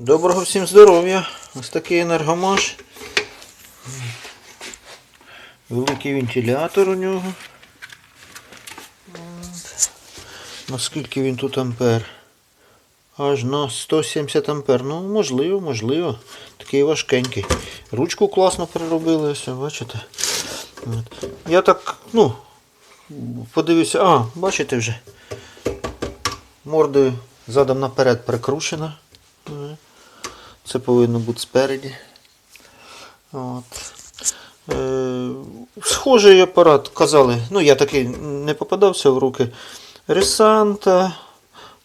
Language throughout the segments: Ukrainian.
Доброго всім здоров'я. Ось такий енергомаш. Великий вентилятор у нього. Наскільки він тут ампер? Аж на 170 ампер. Ну, можливо, можливо. Такий важкенький. Ручку класно переробили, ось, бачите? От. Я так, ну, подивився. А, бачите вже. Мордою задом наперед прикручена. Це повинно бути спереді. От. Е, схожий апарат, казали, ну я такий не попадався в руки. Ресанта,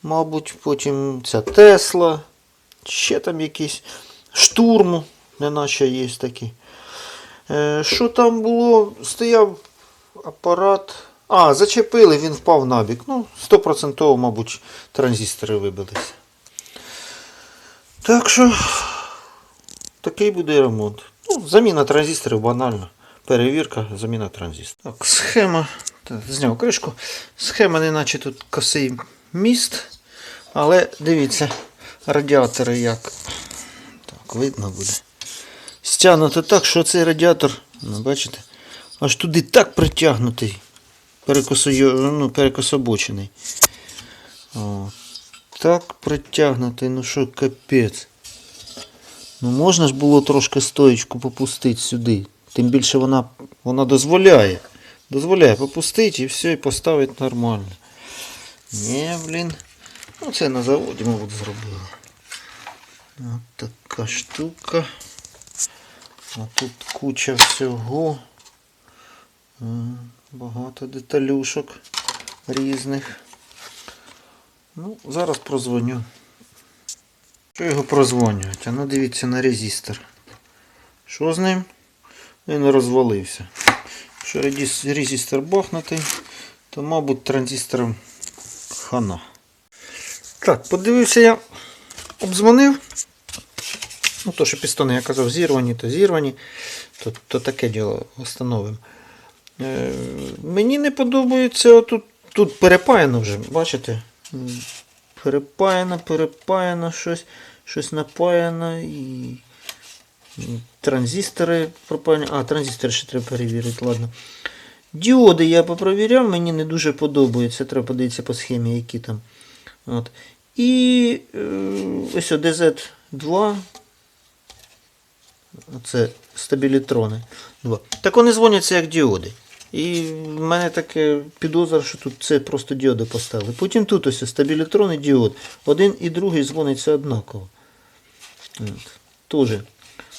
мабуть, потім ця Тесла, ще там якісь штурму, неначе є такі. Е, що там було? Стояв апарат. А, зачепили, він впав набік. Ну, 100%, мабуть, транзистори вибилися. Так що такий буде ремонт. Ну, заміна транзисторів банально. Перевірка, заміна транзисторів. Так, схема. Зняв кришку. Схема, не наче тут косий міст. Але дивіться, радіатори як. Так, видно буде. Стягнуто так, що цей радіатор, ну, бачите, аж туди так притягнутий. Перекосою, ну, перекособочений. О, так притягнутий, ну що капець. Ну можна ж було трошки стоечку попустити сюди. Тим більше вона, вона дозволяє. Дозволяє попустити і все, і поставити нормально. Ні, блін. Ну це на заводі, мабуть, зробили. От така штука. А тут куча всього. Багато деталюшок різних. Ну, зараз прозвоню. Що його прозвонювати? А ну дивіться на резистор. Що з ним? Він розвалився. Якщо резис- резистор бахнутий, то, мабуть, транзистором хана. Так, подивився я, обдзвонив. Ну, то, що пістони, я казав, зірвані, то зірвані, то, то таке діло встановимо. Е, мені не подобається тут, тут перепаяно вже, бачите? Перепаяно, перепаяно щось, щось напаяно і, транзистори пропаяні. А, транзистори ще треба перевірити, ладно. Діоди я попровіряв, мені не дуже подобаються. Треба подивитися по схемі, які там. От. І е, ось о, DZ2. Це стабілітрони. Два. Так вони дзвоняться як діоди. І в мене таке підозра, що тут це просто діоди поставили. Потім тут ось стабілітрон і діод. Один і другий дзвониться однаково. От. Тоже.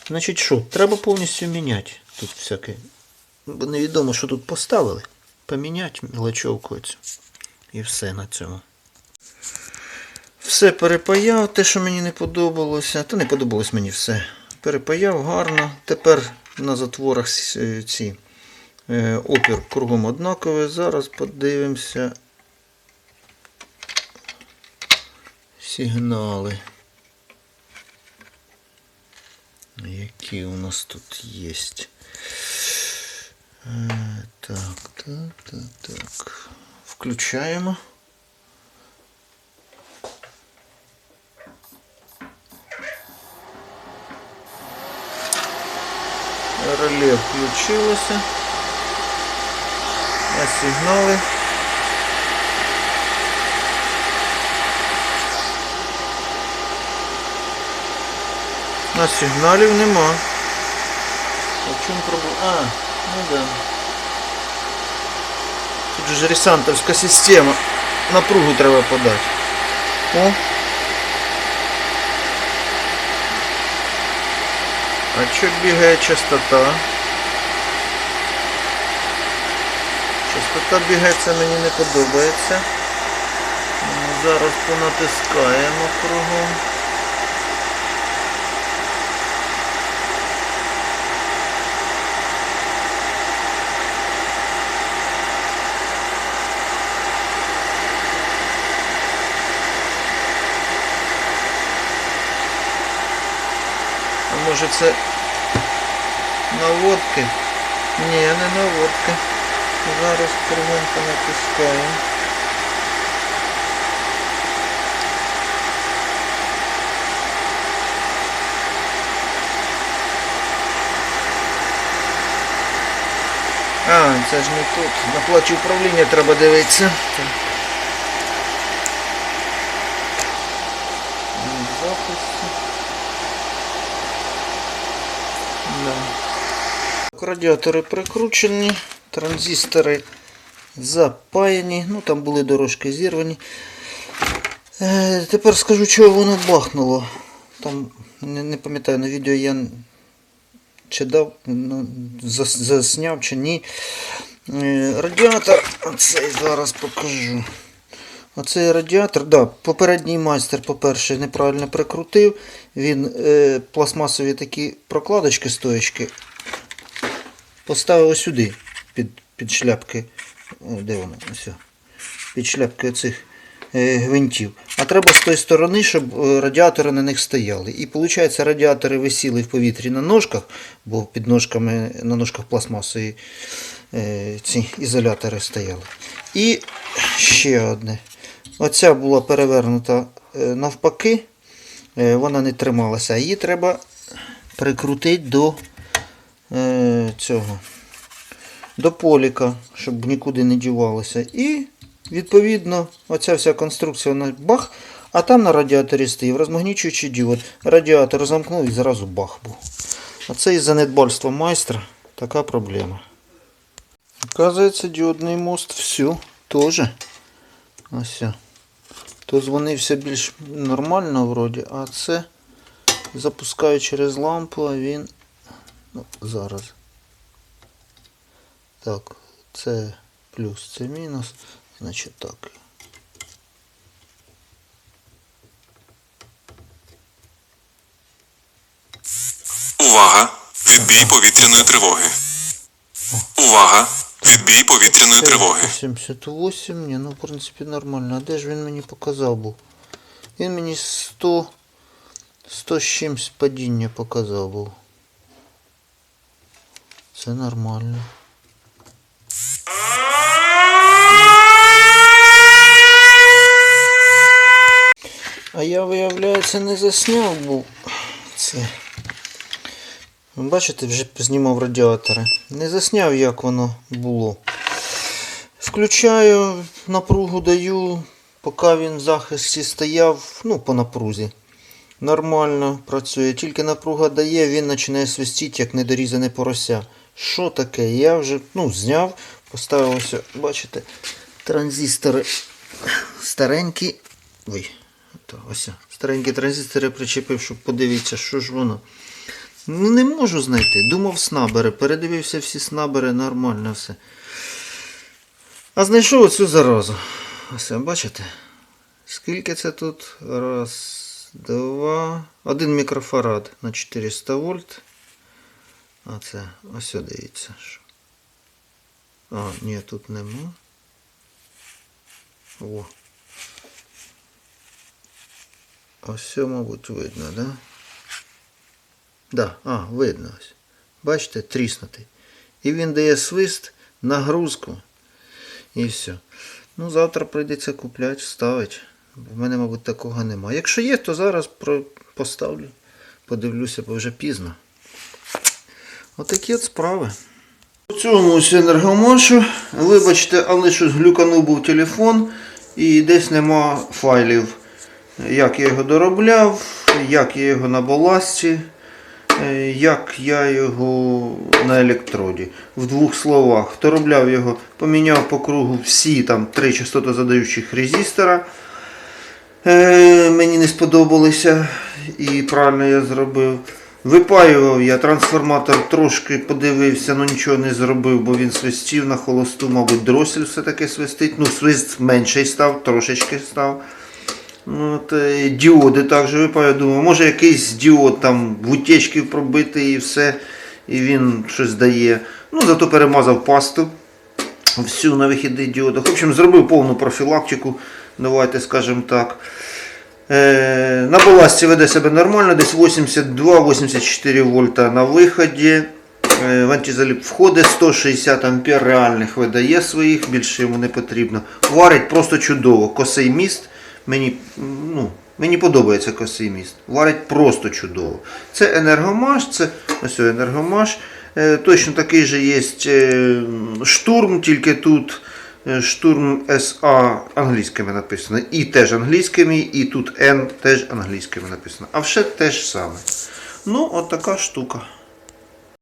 Значить що, треба повністю міняти тут всяке. Бо невідомо, що тут поставили. Поміняти мілочовку цю. І все на цьому. Все перепаяв, те, що мені не подобалося. Та не подобалось мені все. Перепаяв гарно. Тепер на затворах ці е, опір кругом однаковий. Зараз подивимося сигнали. Які у нас тут є. Е, Так, так, так, так. Включаємо. Реле включилося. А сигнали. На сигналів нема. А в чому проблема? А, ну да. Тут же ресантовська система. Напругу треба подати. О. А що бігає частота? Частота бігає, мені не подобається. Ну, Зараз понатискаємо кругом. А може це наводки? Ні, не наводки. Зараз кривинку натискаємо. А, це ж не тут. На плачі управління треба дивитися. Да. Радіатори прикручені транзистори запаяні, ну там були дорожки зірвані. Е, тепер скажу, чого воно бахнуло. Там не, не пам'ятаю на відео я чи дав, ну, засняв чи ні. Е, радіатор, оцей зараз покажу. Оцей радіатор, да, попередній майстер, по-перше, неправильно прикрутив. Він е, пластмасові такі прокладочки стоячки поставив сюди, під, під шляпки. Де воно? Ось. Під шляпки цих е, гвинтів. А треба з тої сторони, щоб е, радіатори на них стояли. І виходить, радіатори висіли в повітрі на ножках, бо під ножками, на ножках пластмасові е, ці ізолятори стояли. І ще одне. Оця була перевернута навпаки, вона не трималася. Її треба прикрутити до цього до поліка, щоб нікуди не дівалося. І, відповідно, оця вся конструкція вона бах, а там на радіаторі стоїв розмагнічуючий діод. Радіатор замкнув і зразу бах був. Оце із-за недбальства майстра така проблема. Оказується, діодний мост все теж. Ось. То дзвонився більш нормально вроді, а це запускаю через лампу, а він Ну, зараз. Так, це плюс, це мінус. Значить так. Увага! Відбій повітряної тривоги. Увага! Відбій повітряної тривоги. 78, ні, ну в принципі нормально. А де ж він мені показав був? Він мені 100, 100 з чимсь падіння показав був. Це нормально. А я, виявляється, не засняв був це. Бачите, вже знімав радіатори. Не засняв, як воно було. Включаю, напругу даю, поки він в захисті стояв, ну, по напрузі. Нормально працює. Тільки напруга дає, він починає свистіти, як недорізане порося. Що таке? Я вже ну, зняв, поставив бачите, транзистори старенькі. Ой, то, ось, старенькі транзистори причепив, щоб подивитися, що ж воно. Ну, не можу знайти. Думав снабери. Передивився всі снабери, нормально все. А знайшов оцю заразу. Ось, бачите? Скільки це тут? Раз, два. Один мікрофарад на 400 вольт. А це ось дивіться. А, ні, тут нема. О. Ось, все, мабуть, видно, да? Да, а, видно ось. Бачите, тріснутий. І він дає свист, нагрузку. І все. Ну, завтра прийдеться купляти, ставити. В мене, мабуть, такого нема. Якщо є, то зараз поставлю. Подивлюся, бо вже пізно. Отакі от справи. У цьому ось енергомашу. Вибачте, але щось глюканув був телефон і десь нема файлів. Як я його доробляв, як я його на баласті, е, як я його на електроді. В двох словах. Доробляв його, поміняв по кругу всі там три частотозадаючих резистора. Е, мені не сподобалося і правильно я зробив. Випаював я трансформатор трошки подивився, але нічого не зробив, бо він свистів на холосту, мабуть, дросель все-таки свистить. Ну, свист менший став, трошечки став. Ну, От, е, діоди також випаю. Думаю, може якийсь діод там в утечки пробитий і все, і він щось дає. Ну, зато перемазав пасту всю на вихідних діодах. В общем, зробив повну профілактику, давайте скажемо так. Е, на баласті веде себе нормально, десь 82-84 вольта на виході. Е, В антизаліп входить 160 ампер реальних видає своїх, більше йому не потрібно. Варить просто чудово. Косий міст. Мені, ну, мені подобається косий міст. Варить просто чудово. Це енергомаш, це ось енергомаш. Е, Точно такий же є е, штурм, тільки тут е, штурм SA англійськими написано. І теж англійськими, і тут N теж англійськими написано. А все те ж саме. Ну, от така штука.